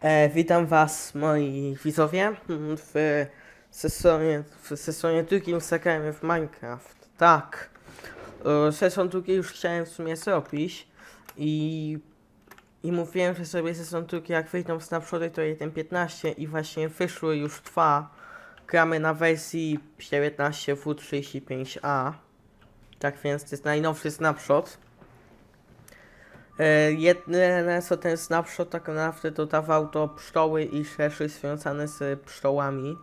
E, witam Was, moi widzowie, w sezonie, w sezonie drugim zagrajmy w Minecraft. Tak, e, sezon drugi już chciałem w sumie zrobić i, i mówiłem, że sobie sezon drugi jak wyjdą snapshoty to 1.15 i właśnie wyszły już dwa. Gramy na wersji 19 W35A. Tak więc to jest najnowszy snapshot. E, Jedyne co ten snapshot tak naprawdę dodawał to pszczoły i rzeczy związane z pszczołami.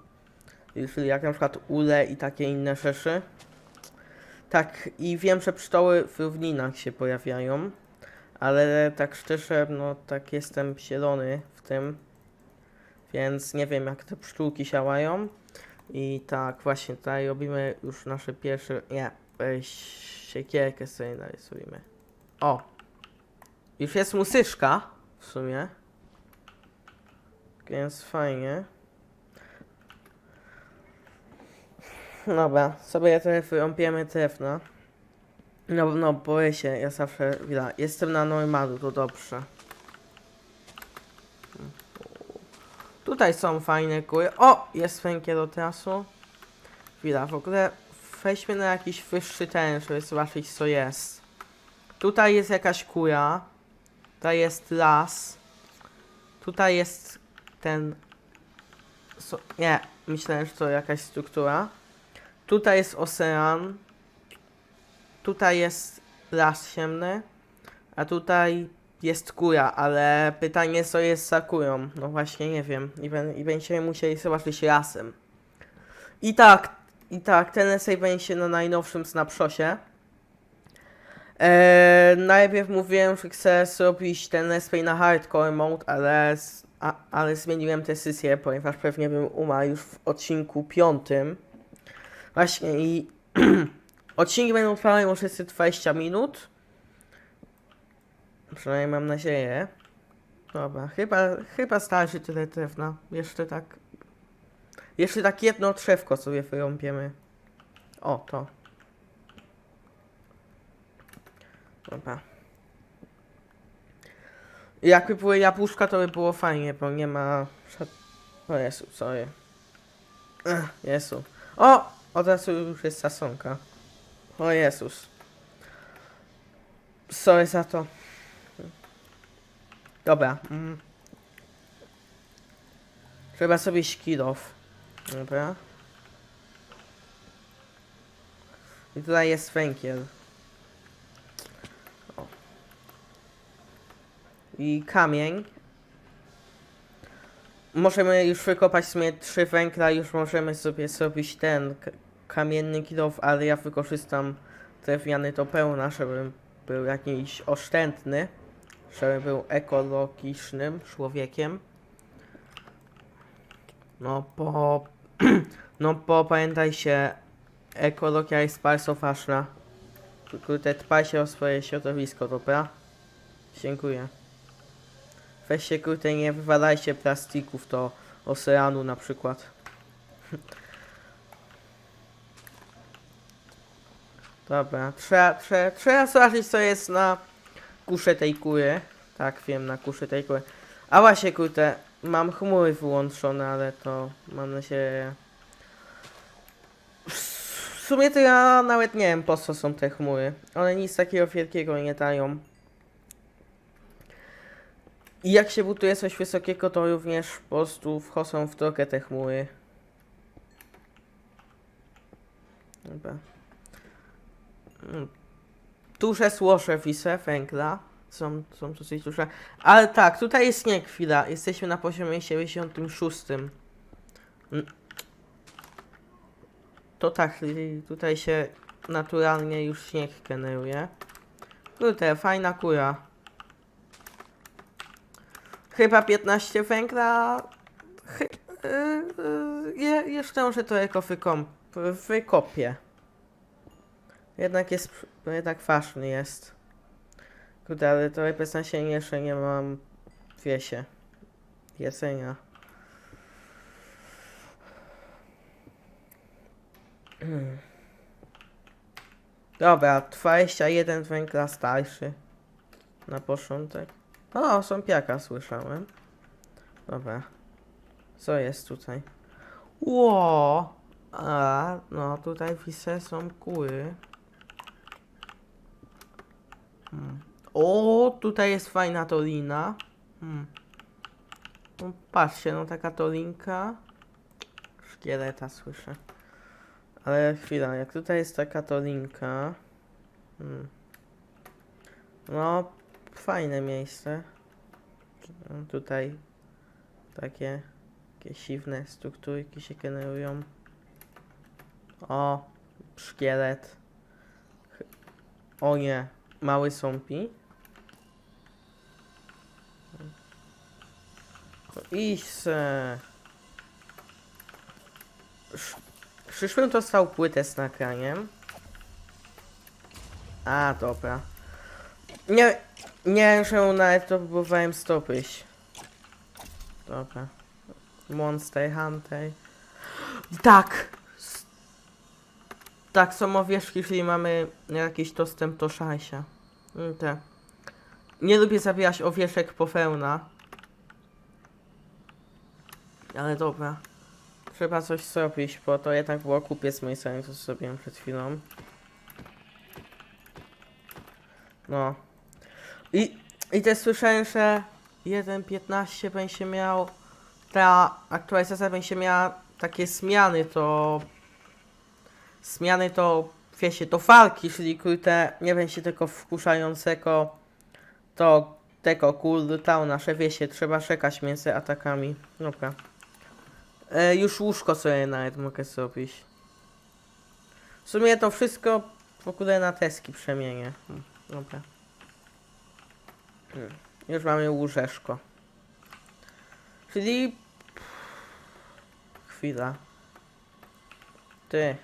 Czyli jak na przykład ule i takie inne rzeczy. Tak, i wiem, że pszczoły w równinach się pojawiają. Ale tak szczerze, no tak jestem zielony w tym. Więc nie wiem jak te pszczółki działają. I tak właśnie tutaj robimy już nasze pierwsze... Nie, siekierkę sobie narysujmy. O! Już jest muzyczka w sumie. Więc fajnie. Dobra, sobie trochę wyrąbiemy drewna. No, no, boję się, ja zawsze, chwila, jestem na normalu, to dobrze. Tutaj są fajne góry. O! Jest węgiel od razu. Chwila, w ogóle weźmy na jakiś wyższy teren, żeby zobaczyć co jest. Tutaj jest jakaś kura. Tutaj jest las. Tutaj jest ten... So, nie, myślałem, że to jakaś struktura. Tutaj jest ocean. Tutaj jest las ciemny. A tutaj jest kura, ale pytanie co jest za kurą. No właśnie nie wiem. I, ben, i będziemy musieli zobaczyć razem. I tak, i tak, ten essay będzie na najnowszym snapshocie. Eee, najpierw mówiłem, że chcę zrobić ten let's na hardcore mode, ale, a, ale zmieniłem decyzję, ponieważ pewnie bym umarł już w odcinku piątym. Właśnie i odcinki będą trwały może z 20 minut. Przynajmniej mam nadzieję. Dobra, chyba, chyba starczy tyle drewna. Jeszcze tak... Jeszcze tak jedno drzewko sobie wyrąbiemy. O, to. Dobra. Jakby były jabłuszka, to by było fajnie, bo nie ma... O Jezu, sorry. Ech, Jezu. O! Od razu już jest sasonka. O Jezus. Sorry za to. Dobra. Mm. Trzeba sobie skilow. Dobra. I tutaj jest węgiel. I kamień. Możemy już wykopać w sumie trzy węgla, już możemy sobie zrobić ten kamienny kilof, ale ja wykorzystam drewniany do pełna, żeby był jakiś oszczędny, żeby był ekologicznym człowiekiem. No bo, no bo pamiętajcie, ekologia jest bardzo ważna. Kurde, dbajcie o swoje środowisko, dobra? Dziękuję. Weźcie kurde, nie wywalajcie plastików do oceanu na przykład. Dobra, trzeba, trzeba, trzeba zobaczyć co jest na kusze tej kury. Tak, wiem, na kusze tej kury. A właśnie kurde, mam chmury wyłączone, ale to mam nadzieję... W sumie to ja nawet nie wiem po co są te chmury. One nic takiego wielkiego nie dają. I jak się buduje coś wysokiego, to również po prostu wchodzą w drogę te chmury. Dobra. Mm. Duże złoże wisę węgla. Są, są dosyć duże. Ale tak, tutaj jest śnieg, chwila. Jesteśmy na poziomie 76. Mm. To tak, tutaj się naturalnie już śnieg generuje. Kurde, fajna kura. Chyba 15 węgla. Chy, y, y, je, jeszcze może to jako wykom, wykopię. Jednak jest, jednak ważny jest. Kurde, ale to bez jeszcze nie mam, wiesie, jedzenia. Mm. Dobra, 21 węgla starszy. Na początek. O, sąpiaka słyszałem. Dobra. Co jest tutaj? Ło! A, no tutaj wise są kury. Hmm. O, tutaj jest fajna tolina. Hmm. No, patrzcie, no taka tolinka. Szkieleta słyszę. Ale chwila, jak tutaj jest taka tolinka. Hmm. No, fajne miejsce. Tutaj takie jakieś dziwne strukturki się generują. O, szkielet. O nie, mały sąpi. No Iść se. Przyszłym dostał płytę z nagraniem. A, dobra. Nie, nie, że nawet to próbowałem stopyć. Dobra. Monster Hunter. Tak! Tak, są owieczki, czyli mamy jakiś dostęp do szajsia. Mm, Te. Nie lubię zabijać owieczek po fełna. Ale dobra. Trzeba coś zrobić, bo to jednak było kupiec mój sen, co zrobiłem przed chwilą. No. I, i też słyszałem, że 1.15 będzie miał ta aktualizacja będzie miała takie zmiany, to zmiany to wiecie, to walki, czyli kurde, nie będzie tego wkurzającego to tego cooldowna, że wiecie, trzeba czekać między atakami. Dobra. E, już łóżko sobie nawet mogę zrobić. W sumie to wszystko w ogóle na teski przemienię. Hmm, Dobra. Hmm. Już mamy łóżeszko. Czyli... Chwila. Ty.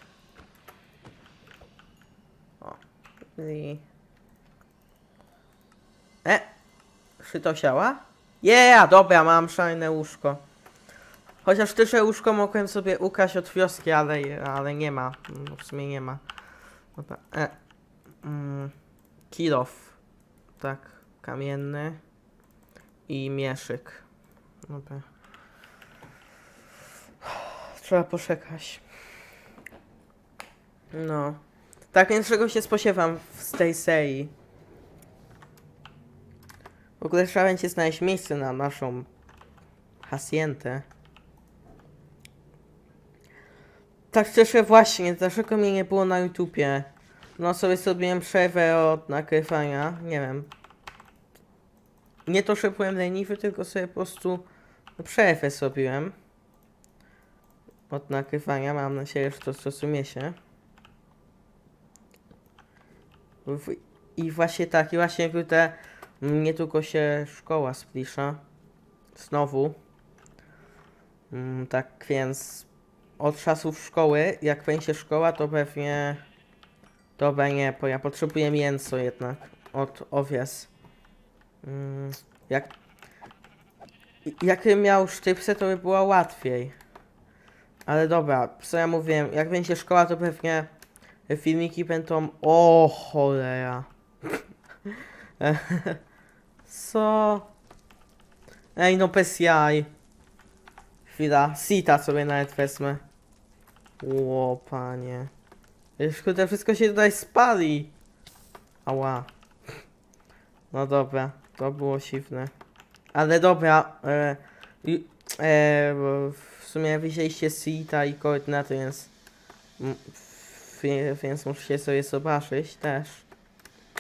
O. Czyli... E! Czy to siała? Yeah, dobra, mam szajne łóżko. Chociaż też łóżko mogłem sobie ukraść od wioski, ale, ale nie ma. No, w sumie nie ma. E. Mm. Kilof. Tak, kamienny. I mieszyk. Dobra. Trzeba poczekać. No. Tak więc czego się spodziewam z tej serii. W ogóle trzeba będzie znaleźć miejsce na naszą hacientę. Tak szczerze właśnie, dlaczego mnie nie było na YouTubie? No sobie zrobiłem przerwę od nagrywania, nie wiem. Nie to, że byłem leniwy, tylko sobie po prostu przerwę zrobiłem. Od nagrywania, mam nadzieję, że to zrozumie się. I właśnie tak, i właśnie kurde, niedługo się szkoła zbliża. Znowu. Mm, tak więc od czasów szkoły, jak będzie szkoła, to pewnie to będzie, bo ja potrzebuję mięso jednak od owiec. Mm, jak jakbym miał sztypsę, to by było łatwiej. Ale dobra, co ja mówiłem, jak będzie szkoła, to pewnie filmiki będą... O cholera. Co? Ej, no bez jaj. Chwila, sita sobie nawet wezmę. Ło, panie. Kurde, wszystko się tutaj spali. Ała. No dobra, to było siwne. Ale dobra, e, e, w sumie wzięliście sita i koordynaty, więc... m, Więc musicie sobie zobaczyć też.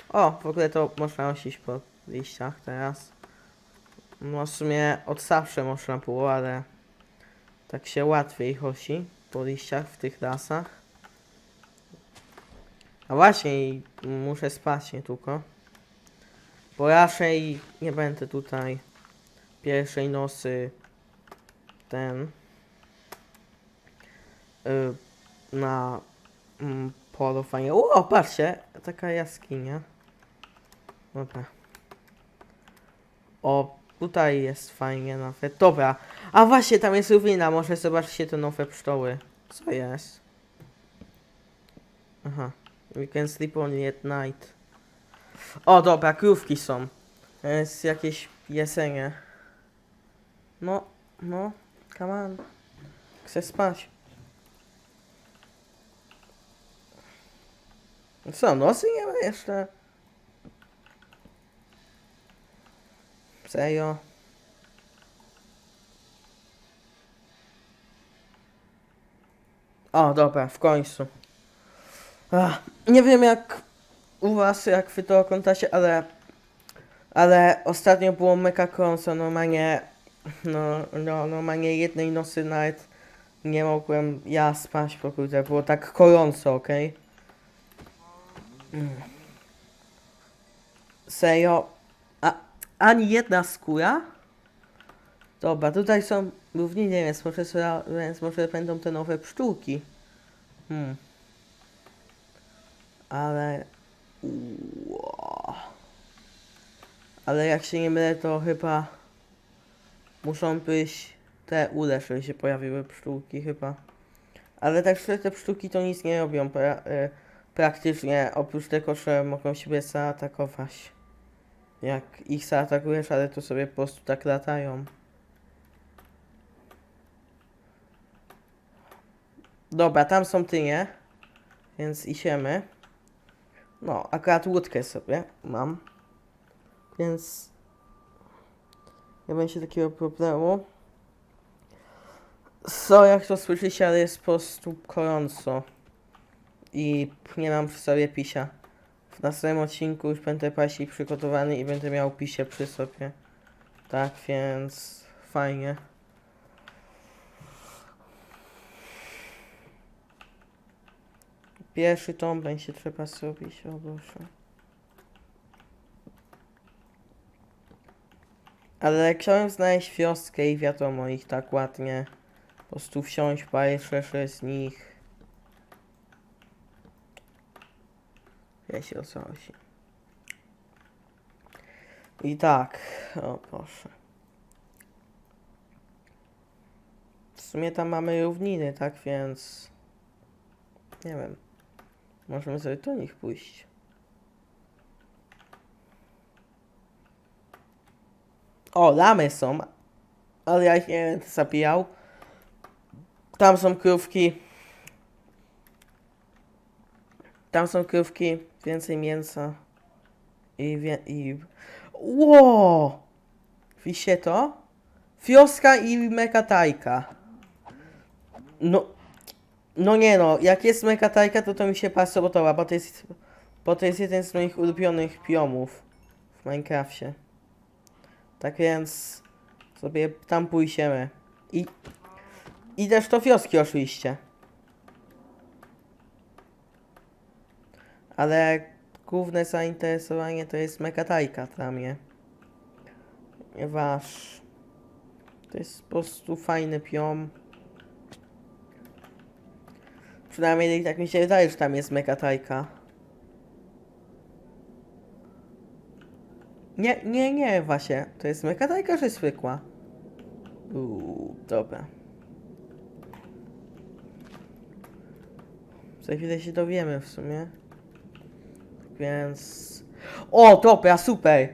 O, w ogóle to można osić po liściach teraz. No w sumie od zawsze można było, ale tak się łatwiej chosi po liściach w tych lasach. A właśnie, muszę spać nie tylko. Bo raczej nie będę tutaj pierwszej nocy ten y, na mm, polowanie. O, patrzcie, taka jaskinia. Dobra. O, tutaj jest fajnie nawet. Dobra. A właśnie, tam jest rówina. Może zobaczcie te nowe pszczoły. Co jest? Aha. We can sleep only at night. O, dobra, krówki są. Jest jakieś jesienie. No, no, come on. Chcę spać. Co, nocy nie ma jeszcze? Serio? O, dobra, w końcu. Ach, nie wiem jak u was, jak wy to oglądacie, ale... Ale ostatnio było mega gorąco, normalnie... No, no, normalnie jednej nocy nawet nie mogłem ja spać, bo kurde, było tak gorąco, okej? Mm. Serio? A, ani jedna skóra? Dobra, tutaj są równiny, więc może, więc może będą te nowe pszczółki. Hmm. Ale... Ale jak się nie mylę, to chyba... Muszą być te ule, żeby się pojawiły pszczółki chyba. Ale tak szczerze te pszczółki to nic nie robią pra, y, praktycznie, oprócz tego, że mogą siebie zaatakować. Jak ich zaatakujesz, ale to sobie po prostu tak latają. Dobra, tam są tynie, więc idziemy. No, akurat łódkę sobie mam, więc nie będzie takiego problemu. Co, jak to słyszycie, ale jest po prostu gorąco. I nie mam przy sobie pisia. W następnym odcinku już będę bardziej przygotowany i będę miał pisie przy sobie. Tak więc fajnie. Pierwszy tom będzie trzeba zrobić, o Boże. Ale chciałem znaleźć wioskę i wiadomo ich tak ładnie. Po prostu wsiąść parę szersze z nich. Wiecie o co chodzi. I tak, o proszę. W sumie tam mamy równiny, tak więc... Nie wiem. Możemy sobie do nich pójść. O, lamy są. Ale ja ich nie będę zabijał. Tam są krówki. Tam są krówki. Więcej mięsa. I wie... i... Ło! Wisie to? Wioska i mekatajka. No... No nie no, jak jest mekatajka, to to mi się podoba, bo to jest... Bo to jest jeden z moich ulubionych biomów w Minecrafcie. Tak więc sobie tam pójdziemy. I, I też do wioski oczywiście. Ale główne zainteresowanie to jest mekatajka dla mnie. To jest po prostu fajny piom. Przynajmniej tak mi się wydaje, że tam jest mekatajka. Nie, nie, nie, właśnie. To jest mekatajka, czy zwykła? Uuu, dobra. Za chwilę się dowiemy w sumie. Więc... O, dobra, super!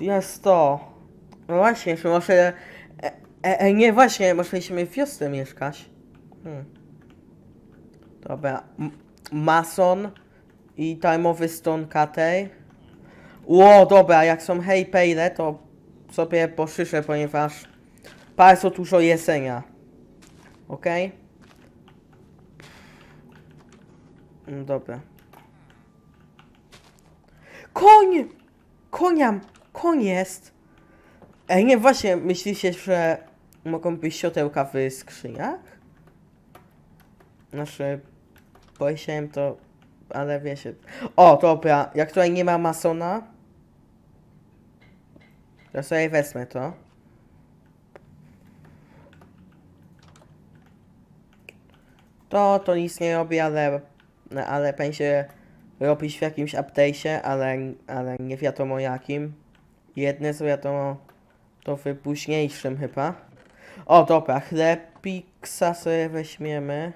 Jest to. No właśnie, że może... E, e, e, nie, właśnie, możemy w wiosce mieszkać. Hmm. Dobra. Mason i timeowy stone cutter. Ło, dobra, jak są hej pale, to sobie poszyszę, ponieważ bardzo dużo jedzenia. Okej? Mm, Dobra. Koń! Koniam! Koń jest! Ej, nie, właśnie, myślicie, że mogą być siodełka w skrzyniach? Znaczy, powiedziałem to, ale wiecie. O, dobra, jak tutaj nie ma masona, to sobie wezmę to. To, to nic nie robi, ale, ale będzie robić w jakimś update'cie, ale, ale nie wiadomo jakim. Jedne co wiadomo, to w późniejszym chyba. O, dobra, chlebiksa sobie weźmiemy.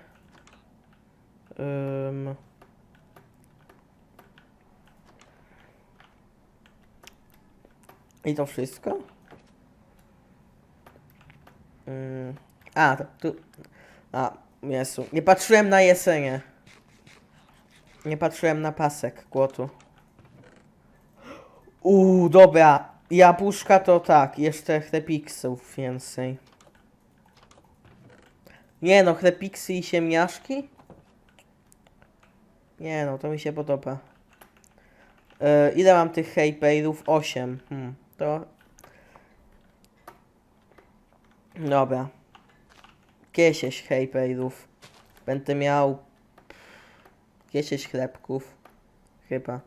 Ym. I to wszystko? Mm. A, tu. A, Jezu. Nie patrzyłem na jesienie. Nie patrzyłem na pasek kłotu. Uuu, dobra. Jabłuszka to tak, jeszcze chlepiksów więcej. Nie no, chlepiksy i ziemniaczki? Nie no, to mi się podoba. E, ile mam tych hejpejlów? 8. Hmm, to... Dobra. 10 hejpejlów. Będę miał... 10 chlebków. Chyba.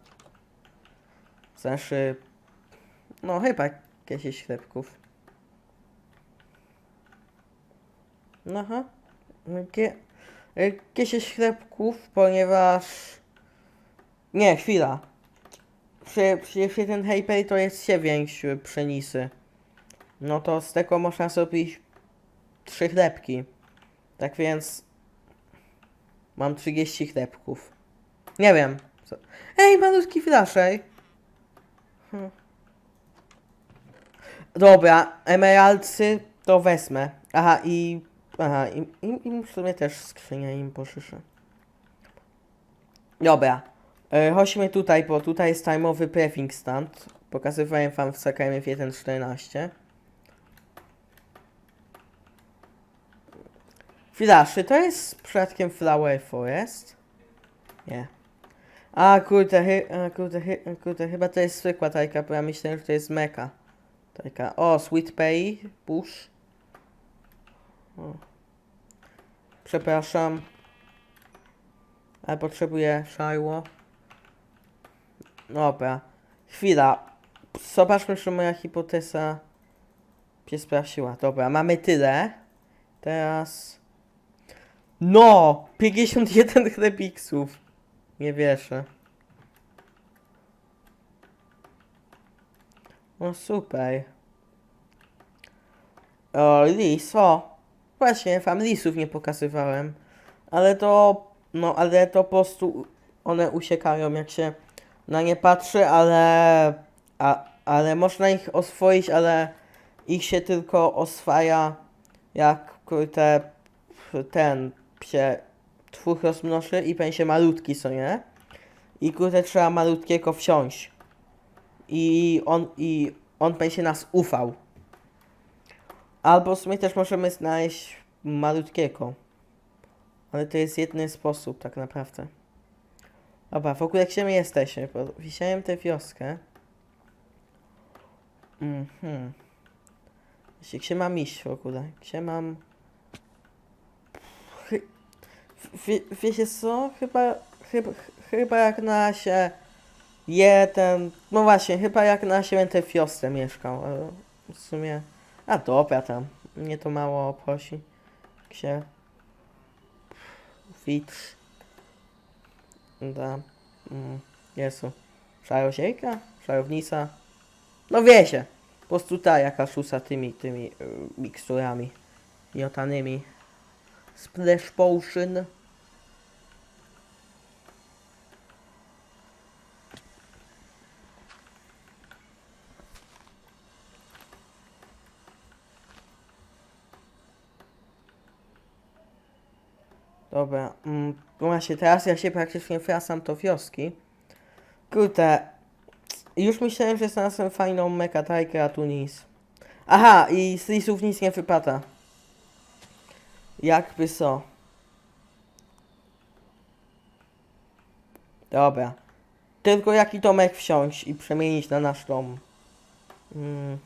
Znaczy... No chyba 10 chlebków. Aha. Gie... e, 10 chlebków, ponieważ... Nie, chwila. Przecież jeden hejpej to jest 9 pszenisy. No to z tego można zrobić 3 chlebki. Tak więc... Mam 30 chlebków. Nie wiem. Co... Ej, malutki flaszej. Hm. Dobra, emeraldsy to wezmę. Aha, i... Aha, i, i, i w sumie też skrzynię im poszyszę. Dobra. E, chodźmy tutaj, bo tutaj jest timeowy prefing stand. Pokazywałem wam w CKM 1.14. Filaszy, to jest przypadkiem Flower Forest? Nie. A kurde, chy, a, kurde, chy, a, kurde, chyba to jest zwykła tajka, bo ja myślałem, że to jest meka. Tajka. O, Sweet Pay, Bush. O. Przepraszam. Ale potrzebuję szajło. Dobra. Chwila. Zobaczmy, czy moja hipoteza się sprawdziła. Dobra, mamy tyle. Teraz... No! 51 chlebiksów. Nie wierzę. No super. O, lis, o. Właśnie, wam lisów nie pokazywałem. Ale to, no, ale to po prostu one uciekają, jak się na nie patrzy, ale, a, ale można ich oswoić, ale ich się tylko oswaja, jak kurde, ten się twór rozmnoży i będzie malutki, co nie? I kurde, trzeba malutkiego wsiąść. I on, i on będzie nas ufał. Albo w sumie też możemy znaleźć malutkiego. Ale to jest jedyny sposób, tak naprawdę. Dobra, w ogóle gdzie my jesteśmy? Wisiałem tę wioskę. Mhm. Gdzie mam iść w ogóle? Gdzie mam... Wie, wiecie co? Chyba, chyba, chyba jak na się jeden... No właśnie, chyba jak na się będę w wiosce mieszkał, ale w sumie... A dobra tam, mnie to mało obchodzi. Gdzie... Fitch. Da. Mm, Jezu. Szarosiejka? Szarownica? No wiecie. Po prostu ta jaka szusa tymi, tymi y, miksturami. Jotanymi. Splash Potion. Dobra, mm, właśnie teraz ja się praktycznie wracam do wioski. Kurde, już myślałem, że znalazłem fajną mekatajkę, a tu nic. Aha, i z lisów nic nie wypada. Jakby co. Dobra. Tylko jaki domek wsiąść i przemienić na nasz dom. Mm.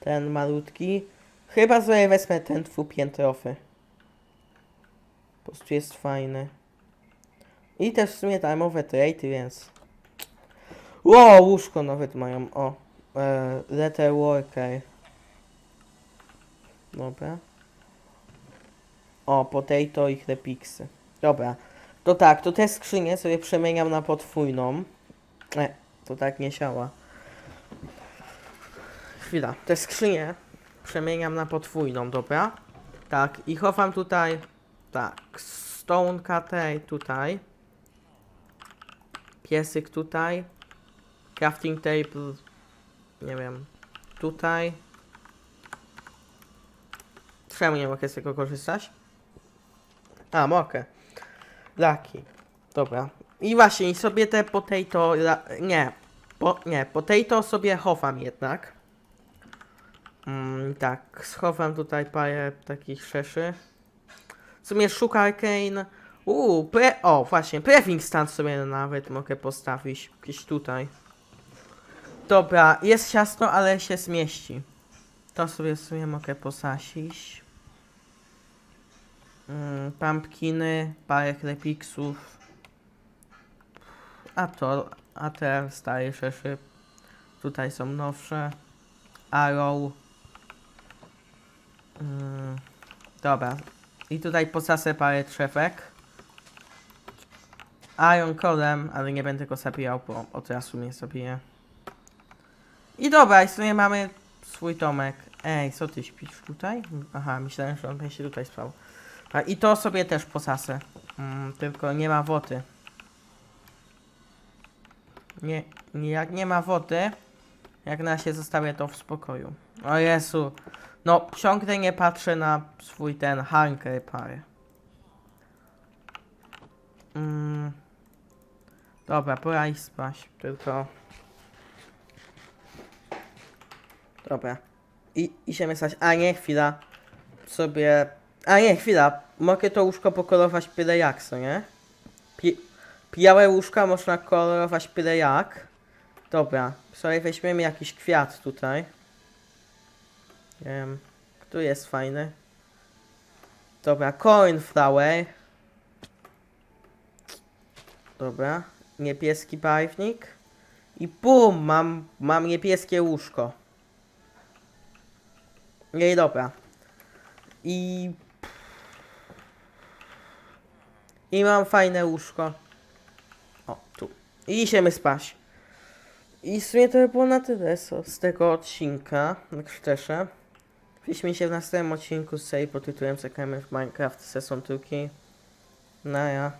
Ten malutki. Chyba sobie wezmę ten dwupiętrowy. Po prostu jest fajny. I też w sumie darmowe trade, więc... Ło, łóżko nawet mają, o. E, letter worker. Dobra. O, potato i chlepiksy. Dobra. To tak, to te skrzynie sobie przemieniam na podwójną. E, to tak nie siała. Chwila, te skrzynie przemieniam na podwójną, dobra? Tak, i chowam tutaj tak, stone cutter tutaj. Piesyk tutaj. Crafting table, nie wiem, tutaj. Czemu nie mogę z tego korzystać? A, mogę. Laki. Dobra. I właśnie, i sobie te potato... Nie. Po, nie, potato sobie chowam jednak. Mm, tak, schowam tutaj parę takich szeszy. W sumie szuka Kane. Uuu, pre... O, właśnie, prefing stand sobie nawet mogę postawić. Gdzieś tutaj. Dobra, jest ciasno, ale się zmieści. To sobie w sumie mogę posadzić. Mm, pumpkiny, parę klepiksów. A to, a te stare szeszy. Tutaj są nowsze. Arrow. Mm, dobra. I tutaj posasę parę trzewek. Iron Colem, ale nie będę go zabijał, bo od razu mnie zabije. I dobra, i w sumie mamy swój domek. Ej, co ty śpisz tutaj? Aha, myślałem, że on będzie tutaj spał. I to sobie też posasę. Mm, tylko nie ma wody. Nie, nie, jak nie ma wody, jak na się zostawię to w spokoju. O Jezu. No, ciągle nie patrzę na swój ten hanker pary. Mm. Dobra, pora iść spać, tylko... Dobra. I idziemy spać. A nie, chwila. Sobie... A nie, chwila. Mogę to łóżko pokolować byle jak, co nie? Pi białe łóżka można kolorować byle jak. Dobra. Sobie weźmiemy jakiś kwiat tutaj. Nie wiem. Tu jest fajny. Dobra, cornflower. Dobra. Niebieski barwnik. I bum! Mam, mam niebieskie łóżko. Nie, dobra. I... I mam fajne łóżko. O, tu. I idziemy spać. I w sumie to by było na tyle z tego odcinka, jak szczerze. Widzimy się w następnym odcinku z serii pod tytułem Zagrajmy w Minecraft Session 2. No ja.